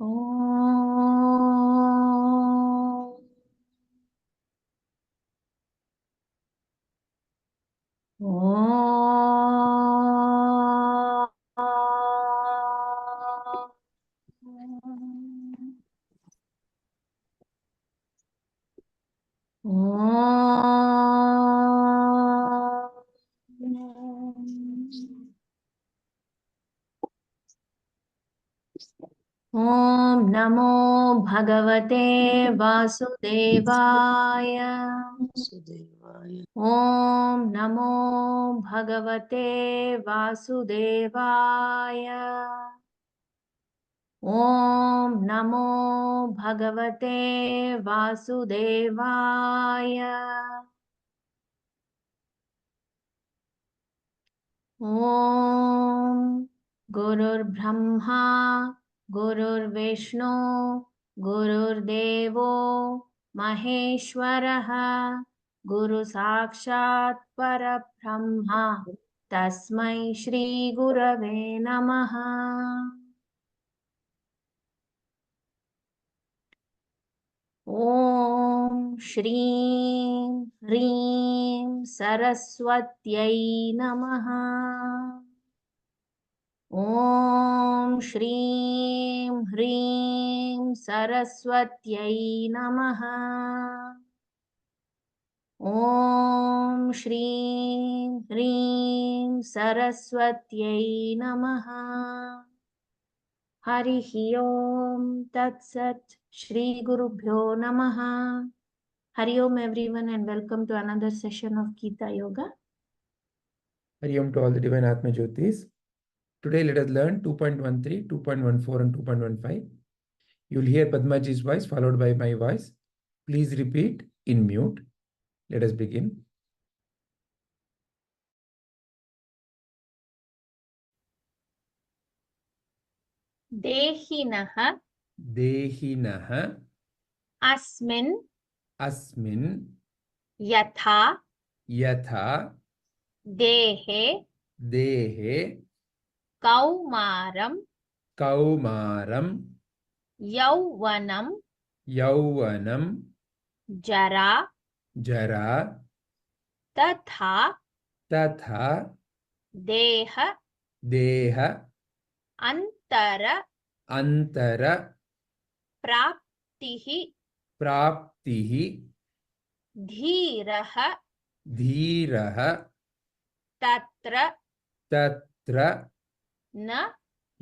ॐ ॐ नमो भगवते वासुदेवाय। सुदेवाय ॐ नमो भगवते वासुदेवाय। ॐ नमो भगवते वासुदेवाय। ॐ गुरुर्ब्रह्मा गुरुर्विष्णु गुरुर्देवो महेश्वरः गुरुसाक्षात् परब्रह्मा तस्मै श्रीगुरवे नमः। ॐ श्रीं ह्रीं सरस्वत्यै नमः। ॐ श्रीं ह्रीं सरस्वत्यै नमः। ॐ श्रीं ह्रीं सरस्वत्यै नमः। हरिः ॐ तत्सत् श्रीगुरुभ्यो नमः। Hari Om everyone and welcome to another session of Gitayoga Hari Om to all divine आत्मज्योतिस् Today let us learn 2.13, 2.14 and 2.15. You'll hear Padmaji's voice followed by my voice. Please repeat in mute. Let us begin. देहिनः देहिनः अस्मिन् अस्मिन् यथा यथा देहे देहे कौमारं कौमारं यौवनं यौवनं जरा जरा तथा तथा देह देह अन्तर अन्तर प्राप्तिः प्राप्तिः धीरः धीरः तत्र तत्र न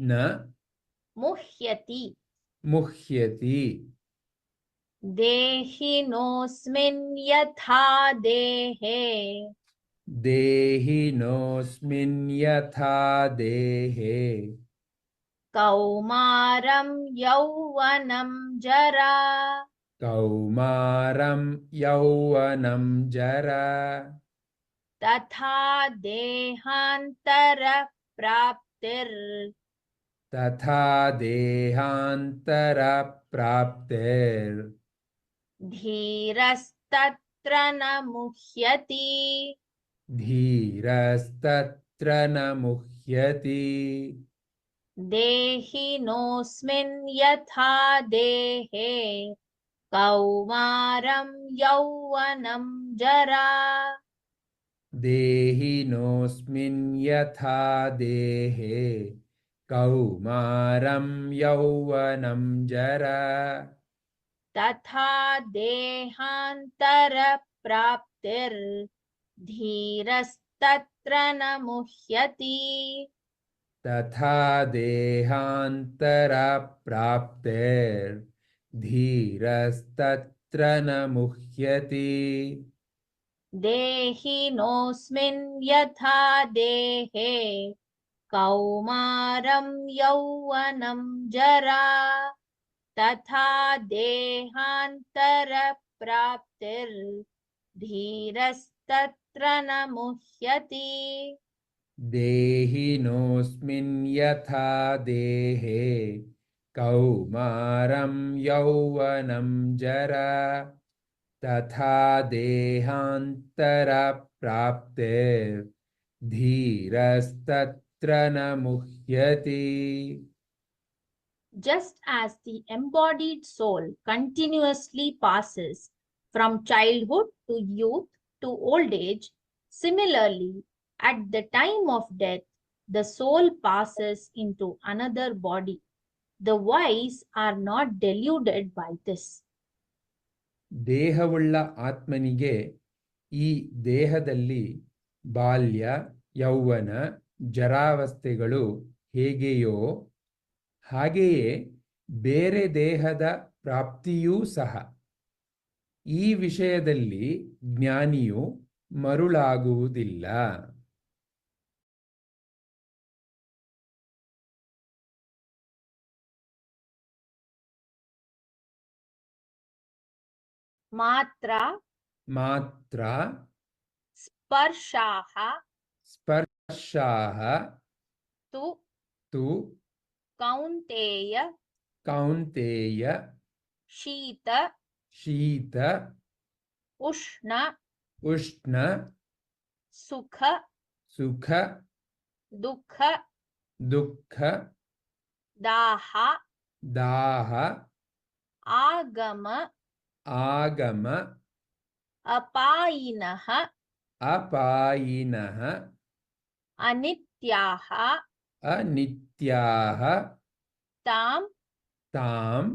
न मुह्यति। मुह्यति। देहिनोऽस्मिन् यथा देहे। देहिनोऽस्मिन् यथा देहे। कौमारं यौवनं जरा। कौमारं यौवनं जरा। तथा देहान्तरप्राप्तिर् तथा देहान्तरप्राप्तिर् धीरस्तत्र न मुह्यति। धीरस्तत्र न मुह्यति। देहिनोऽस्मिन् यथा देहे कौमारं यौवनं जरा। देहिनोऽस्मिन् यथा देहे। कौमारं यौवनं जरा। तथा देहान्तरप्राप्तिर्धीरस्तत्र न मुह्यति। तथा देहान्तरप्राप्तिर्धीरस्तत्र न मुह्यति। देहिनोऽस्मिन् यथा देहे कौमारं यौवनं जरा तथा देहान्तरप्राप्तिर्धीरस्तत्र न मुह्यति। देहिनोऽस्मिन् यथा देहे कौमारं यौवनं जरा तथा देहान्तरप्राप्तिर्धीरस्तत्र न मुह्यति just as the embodied soul continuously passes from childhood to youth to old age, similarly, at the time of death, the soul passes into another body. The wise are not deluded by this. ದೇಹವುಳ್ಳ ಆತ್ಮನಿಗೆ ಈ ದೇಹದಲ್ಲಿ ಬಾಲ್ಯ, ಯೌವನ, ಜರಾವಸ್ಥೆಗಳು ಹೇಗೆಯೋ ಹಾಗೆಯೇ ಬೇರೆ ದೇಹದ ಪ್ರಾಪ್ತಿಯೂ ಸಹ. ಈ ವಿಷಯದಲ್ಲಿ ಜ್ಞಾನಿಯು ಮರುಳಾಗುವುದಿಲ್ಲ. मात्रा मात्रा स्पर्शाह स्पर्शाह तु तु कौन्तेय कौन्तेय शीत शीत उष्ण उष्ण सुख सुख दुख दुख दाह दाह आगम आगम। अपायिनः। अपायिनः। अनित्याः। अनित्याः। ताम ताम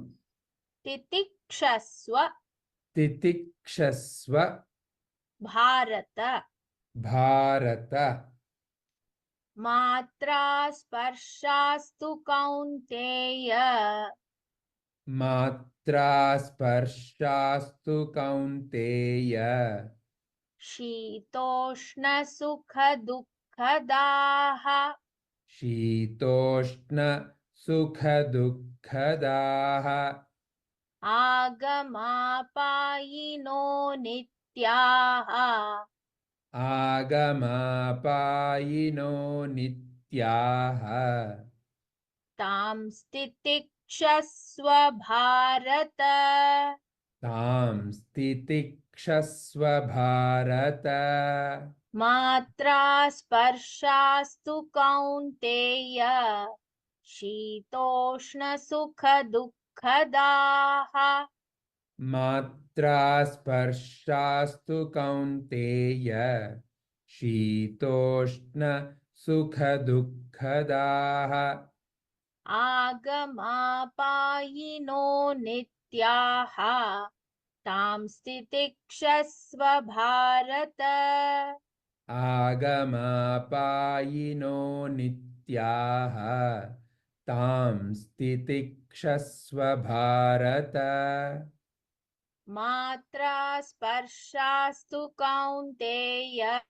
तितिक्षस्व। तितिक्षस्व। भारत। भारत। मात्रा स्पर्शास्तु कौन्तेय। मात्रा वस्त्रास्पर्शास्तु कौन्तेय। शीतोष्णसुखदुःखदाः। शीतोष्णसुखदुःखदाः। आगमापायिनो नित्याः। आगमापायिनो नित्याः। तां स्थितिक्षस्व भारत तां स्थितिक्षस्व भारत मात्रा स्पर्शास्तु कौन्तेय शीतोष्णसुखदुःखदाः। मात्रा स्पर्शास्तु कौन्तेय शीतोष्णसुखदुःखदाः। आगमापायिनो नित्याः। तां स्थितिक्षस्व भारत। आगमापायिनो नित्याः। तां स्थितिक्षस्व भारत। मात्रा स्पर्शास्तु कौन्तेय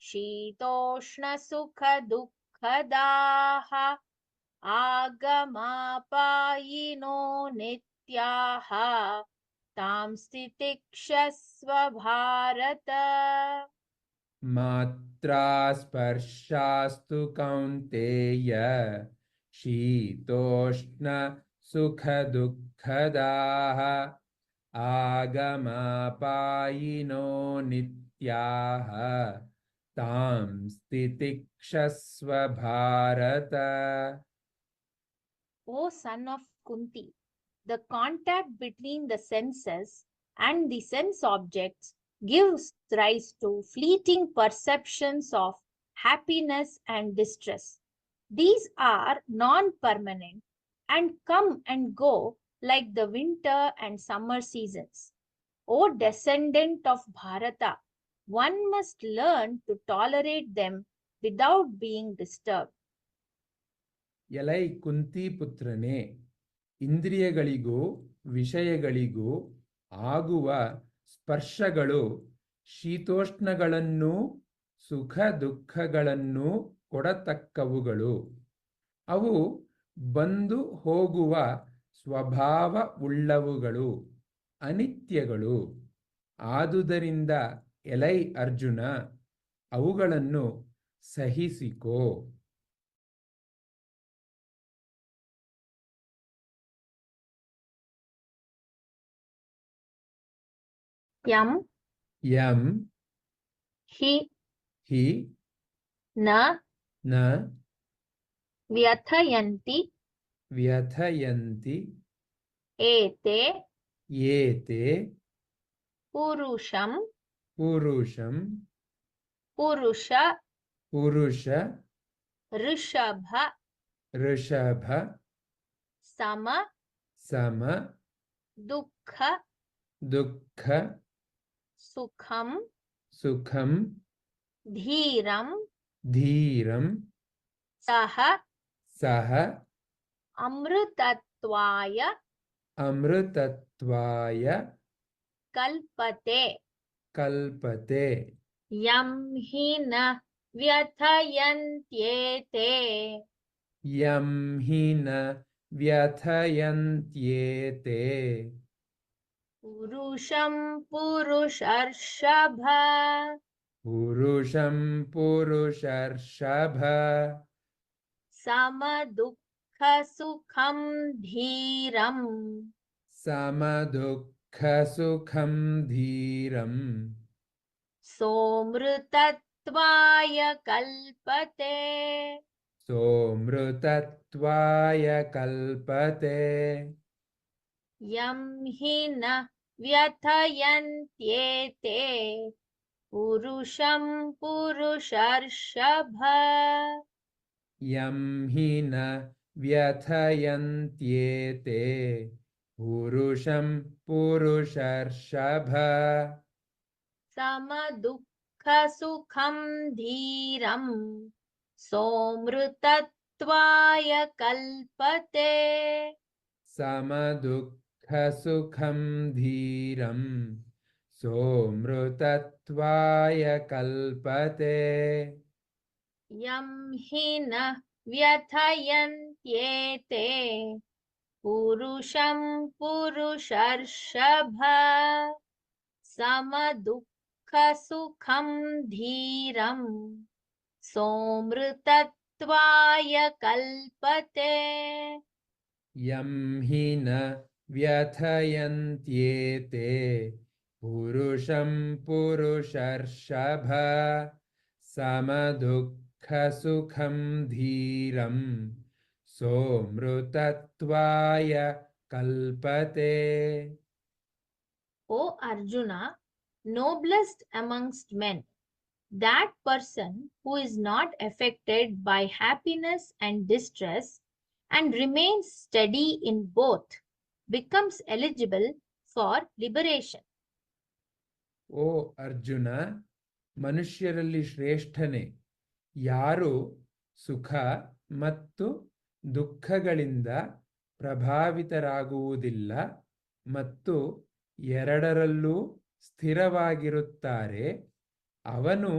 शीतोष्णसुखदुःखदाः। आगमापायिनो नित्याः तां स्थितिक्षस्व भारत मात्रा स्पर्शास्तु कौन्तेय शीतोष्णसुखदुःखदाः आगम पायिनो नित्याः तां स्थितिक्षस्व Bharat O son of Kunti, the contact between the senses and the sense objects gives rise to fleeting perceptions of happiness and distress. These are non permanent and come and go like the winter and summer seasons. O descendant of Bharata, one must learn to tolerate them without being disturbed. ಎಲೈ ಕುಂತಿ ಪುತ್ರನೇ, ಇಂದ್ರಿಯಗಳಿಗೂ ವಿಷಯಗಳಿಗೂ ಆಗುವ ಸ್ಪರ್ಶಗಳು ಶೀತೋಷ್ಣಗಳನ್ನೂ ಸುಖ ದುಃಖಗಳನ್ನೂ ಕೊಡತಕ್ಕವುಗಳು. ಅವು ಬಂದು ಹೋಗುವ ಸ್ವಭಾವವುಳ್ಳವುಗಳು ಅನಿತ್ಯಗಳು. ಆದುದರಿಂದ ಎಲೈ ಅರ್ಜುನ, ಅವುಗಳನ್ನು ಸಹಿಸಿಕೋ. यम यम हि हि न न व्यथयन्ति व्यथयन्ति एते एते पुरुषं पुरुषं पुरुष पुरुष ऋषभ ऋषभ सम सम दुःख दुःख सुखं सुखं धीरं धीरं सः सः अमृतत्वाय अमृतत्वाय कल्पते। कल्पते। यं हि न व्यथयन्त्येते। यं हि न व्यथयन्त्येते। पुरुषं पुरुषर्षभ। पुरुषं पुरुषर्षभ। समदुःखसुखं धीरम्। समदुःखसुखं धीरम्। सोमृतत्वाय कल्पते। सोऽमृतत्वाय कल्पते। यं हि न व्यथयन्त्येते पुरुषं पुरुषर्षभ। यं हि न व्यथयन्त्येते पुरुषं पुरुषर्षभ। समदुःखसुखं धीरम् सोमृतत्वाय कल्पते समदुःखसुखं धीरं सोऽमृतत्वाय कल्पते। यं हि न व्यथयन्त्येते। पुरुषं पुरुषर्षभ। समदुःखसुखं धीरम्। सोमृतत्वाय कल्पते। यं हि न व्यथयन्त्येते पुरुषं पुरुषर्षभ समदुःखसुखं धीरं सोमृतत्वाय कल्पते। O Arjuna noblest amongst men that person who is not affected by happiness and distress and remains steady in both becomes eligible for liberation. ಓ ಅರ್ಜುನ, ಮನುಷ್ಯರಲ್ಲಿ ಶ್ರೇಷ್ಠನೇ ಯಾರು ಸುಖ ಮತ್ತು ದುಃಖಗಳಿಂದ ಪ್ರಭಾವಿತರಾಗುವುದಿಲ್ಲ ಮತ್ತು ಎರಡರಲ್ಲೂ ಸ್ಥಿರವಾಗಿರುತ್ತಾರೆ, ಅವನು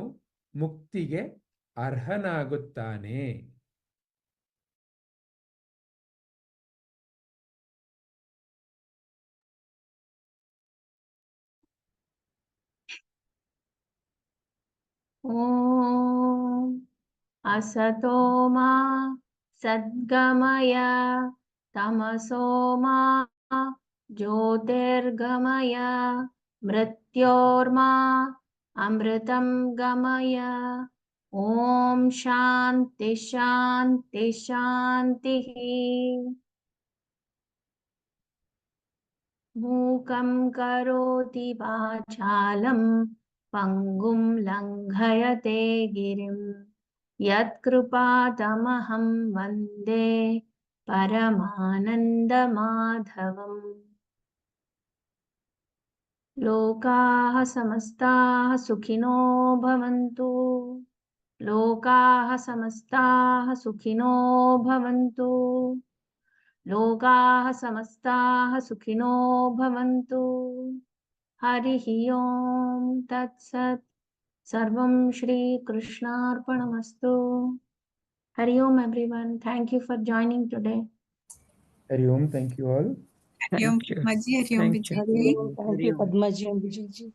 ಮುಕ್ತಿಗೆ ಅರ್ಹನಾಗುತ್ತಾನೆ ॐ असतो सद्गमय, तमसो मा ज्योतिर्गमय, मृत्योर्मा अमृतं गमय। ॐ शान्ति शान्ति शान्तिः। मूकं करोति वाचालं పంగుం లంఘయతే గిరిం యత్కృపాతమహం వందే పరమానందమాధవం లోకాः సమస్తాः సుఖినో భవంతు లోకాः సమస్తాः సుఖినో భవంతు లోకాः సమస్తాः సుఖినో భవంతు हरिः ॐ तत्सत् सर्वं श्रीकृष्णार्पणमस्तु। Hari Om everyone thank you for joining today Hari Om thank you all Hari Om Padma Hari Om Vijay ji Hari Om Padma ji Vijay ji